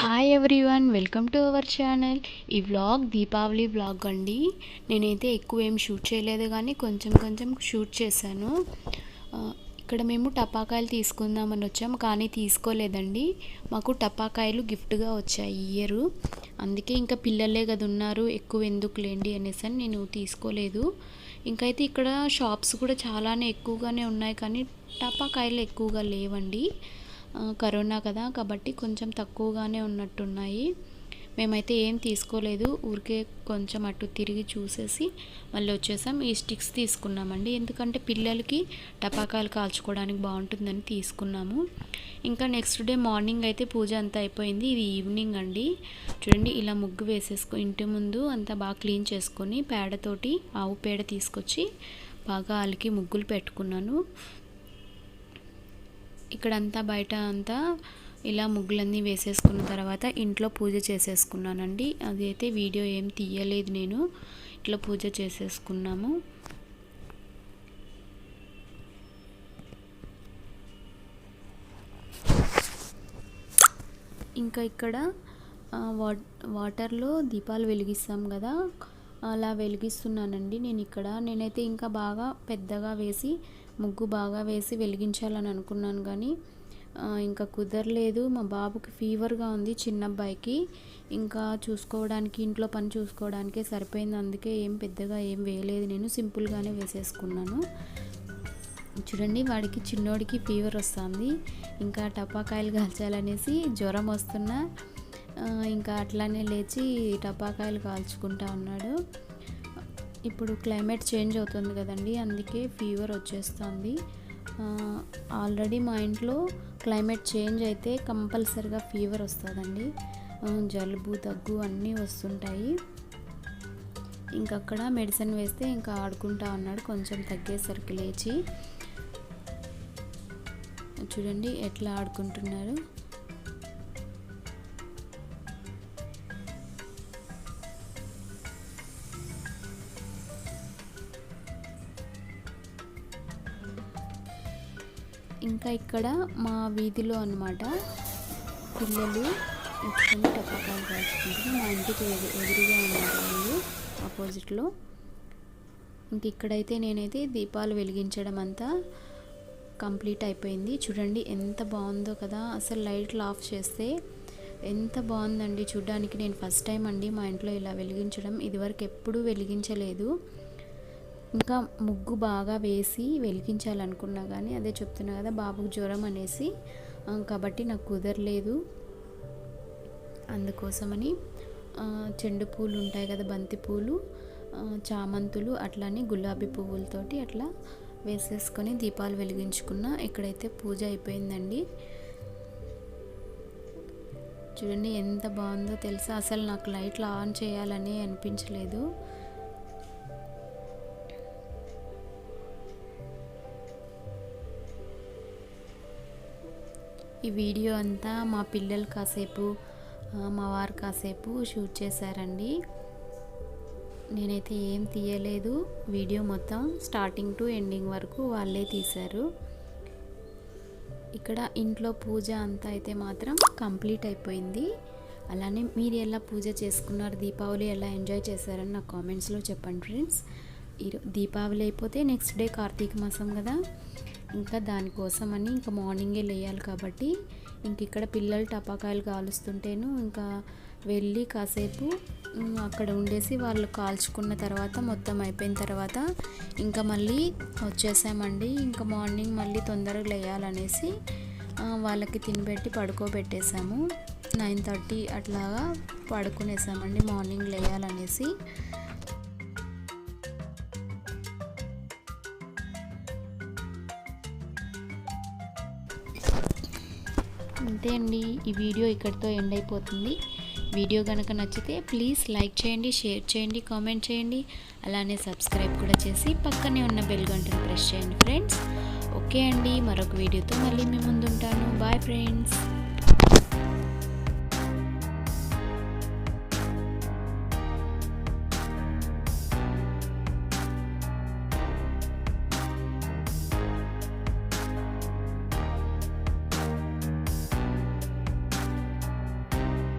Hi everyone welcome to our channel ఈ vlog Deepavali vlog అండి. నేనైతే ఎక్కువ ఏం షూట్ చేయలేదు కానీ కొంచెం కొంచెం షూట్ చేశాను. ఇక్కడ మేము టపాకాయలు తీసుకుందామని వచ్చాము కానీ తీసుకోలేదండి. మాకు టపాకాయలు గిఫ్ట్గా వచ్చాయి ఇయర్ అందుకే ఇంకా పిల్లలే కదా ఉన్నారు ఎక్కువ ఎందుకు లేండి అనేసి అని నేను తీసుకోలేదు. ఇంకైతే ఇక్కడ షాప్స్ కూడా చాలానే ఎక్కువగానే ఉన్నాయి కానీ టపాకాయలు ఎక్కువగా లేవండి. కరోనా కదా కాబట్టి కొంచెం తక్కువగానే ఉన్నట్టున్నాయి. మేమైతే ఏం తీసుకోలేదు ఊరికే కొంచెం అటు తిరిగి చూసేసి మళ్ళీ వచ్చేసాం. ఈ స్టిక్స్ తీసుకున్నామండి. ఎందుకంటే పిల్లలకి టపాకాయలు కాల్చుకోవడానికి బాగుంటుందని తీసుకున్నాము. ఇంకా నెక్స్ట్ డే మార్నింగ్ అయితే పూజ అంతా అయిపోయింది. ఇది ఈవినింగ్ అండి. చూడండి ఇలా ముగ్గు వేసేసుకో ఇంటి ముందు అంతా బాగా క్లీన్ చేసుకొని పేడతోటి ఆవు పేడ తీసుకొచ్చి బాగా అలికి ముగ్గులు పెట్టుకున్నాను. ఇక్కడంతా బయట అంతా ఇలా ముగ్గులన్నీ వేసేసుకున్న తర్వాత ఇంట్లో పూజ చేసేసుకున్నానండి. అదైతే వీడియో ఏం తీయలేదు నేను. ఇట్లా పూజ చేసేసుకున్నాము. ఇంకా ఇక్కడ ఆ, వాట్ వాటర్లో దీపాలు వెలిగిస్తాం కదా. అలా వెలిగిస్తున్నానండి నేను ఇక్కడ. నేనైతే ఇంకా బాగా పెద్దగా వేసి ముగ్గు బాగా వేసి వెలిగించాలని అనుకున్నాను కానీ ఇంకా కుదరలేదు. మా బాబుకి ఫీవర్గా ఉంది చిన్న అబ్బాయికి. ఇంకా చూసుకోవడానికి ఇంట్లో పని చూసుకోవడానికే సరిపోయింది. అందుకే ఏం పెద్దగా ఏం వేయలేదు. నేను సింపుల్గానే వేసేసుకున్నాను. చూడండి వాడికి చిన్నోడికి ఫీవర్ వస్తుంది. ఇంకా టపాకాయలు కాల్చాలనేసి జ్వరం వస్తున్నా. ఇంకా అట్లానే లేచి టపాకాయలు కాల్చుకుంటా ఉన్నాడు. ఇప్పుడు క్లైమేట్ చేంజ్ అవుతుంది కదండి అందుకే ఫీవర్ వచ్చేస్తుంది. ఆల్రెడీ మా ఇంట్లో క్లైమేట్ చేంజ్ అయితే కంపల్సరిగా ఫీవర్ వస్తుందండి. జలుబు దగ్గు అన్నీ వస్తుంటాయి. ఇంకక్కడ అక్కడ మెడిసిన్ వేస్తే ఇంకా ఆడుకుంటా ఉన్నాడు కొంచెం తగ్గేసరికి లేచి. చూడండి ఎట్లా ఆడుకుంటున్నారు. ఇంకా ఇక్కడ మా వీధిలో అన్నమాట పిల్లలు ఎత్తుకొని టపాకాయలు కాల్చుకుంటారు. మా ఇంటికి ఎదురు ఎదురుగా ఉన్నారు వాళ్ళు ఆపోజిట్లో. ఇంక ఇక్కడైతే నేనైతే దీపాలు వెలిగించడం అంతా కంప్లీట్ అయిపోయింది. చూడండి ఎంత బాగుందో కదా. అసలు లైట్లు ఆఫ్ చేస్తే ఎంత బాగుందండి. చూడడానికి నేను ఫస్ట్ టైం అండి మా ఇంట్లో ఇలా వెలిగించడం. ఇదివరకు ఎప్పుడూ వెలిగించలేదు. ఇంకా ముగ్గు బాగా వేసి వెలిగించాలనుకున్నా కానీ అదే చెప్తున్నా కదా బాబుకు జ్వరం అనేసి. కాబట్టి నాకు కుదరలేదు. అందుకోసమని చెండు పూలు ఉంటాయి కదా బంతి పూలు చామంతులు అట్లానే గులాబీ పువ్వులతోటి అట్లా వేసేసుకొని దీపాలు వెలిగించుకున్న. ఇక్కడైతే పూజ అయిపోయిందండి. చూడండి ఎంత బాగుందో తెలుసా? అసలు నాకు లైట్లు ఆన్ చేయాలని అనిపించలేదు. ఈ వీడియో అంతా మా పిల్లలు కాసేపు మా వారు కాసేపు షూట్ చేశారండి. నేనైతే ఏం తీయలేదు. వీడియో మొత్తం స్టార్టింగ్ టు ఎండింగ్ వరకు వాళ్ళే తీశారు. ఇక్కడ ఇంట్లో పూజ అంతా అయితే మాత్రం కంప్లీట్ అయిపోయింది. అలానే మీరు ఎలా పూజ చేసుకున్నారు దీపావళి ఎలా ఎంజాయ్ చేశారని నా కామెంట్స్లో చెప్పండి ఫ్రెండ్స్. ఈరో దీపావళి అయిపోతే నెక్స్ట్ డే కార్తీక మాసం కదా. ఇంకా దానికోసమని ఇంకా మార్నింగే లేయాలి కాబట్టి ఇంక ఇక్కడ పిల్లలు టపాకాయలు కాలుస్తుంటేను ఇంకా వెళ్ళి కాసేపు అక్కడ ఉండేసి వాళ్ళు కాల్చుకున్న తర్వాత మొత్తం అయిపోయిన తర్వాత ఇంకా మళ్ళీ వచ్చేసామండి. ఇంకా మార్నింగ్ మళ్ళీ తొందరగా లేయాలనేసి వాళ్ళకి తినబెట్టి పడుకోబెట్టేసాము. నైన్ థర్టీ అట్లాగా పడుకునేసామండి మార్నింగ్ లేయాలనేసి. అంతే అండి. ఈ వీడియో ఇక్కడితో ఎండ్ అయిపోతుంది. వీడియో కనుక నచ్చితే ప్లీజ్ లైక్ చేయండి షేర్ చేయండి కామెంట్ చేయండి. అలానే సబ్స్క్రైబ్ కూడా చేసి పక్కనే ఉన్న బెల్ గంటను ప్రెస్ చేయండి ఫ్రెండ్స్. ఓకే అండి. మరొక వీడియోతో మళ్ళీ మీ ముందుంటాను. Bye friends.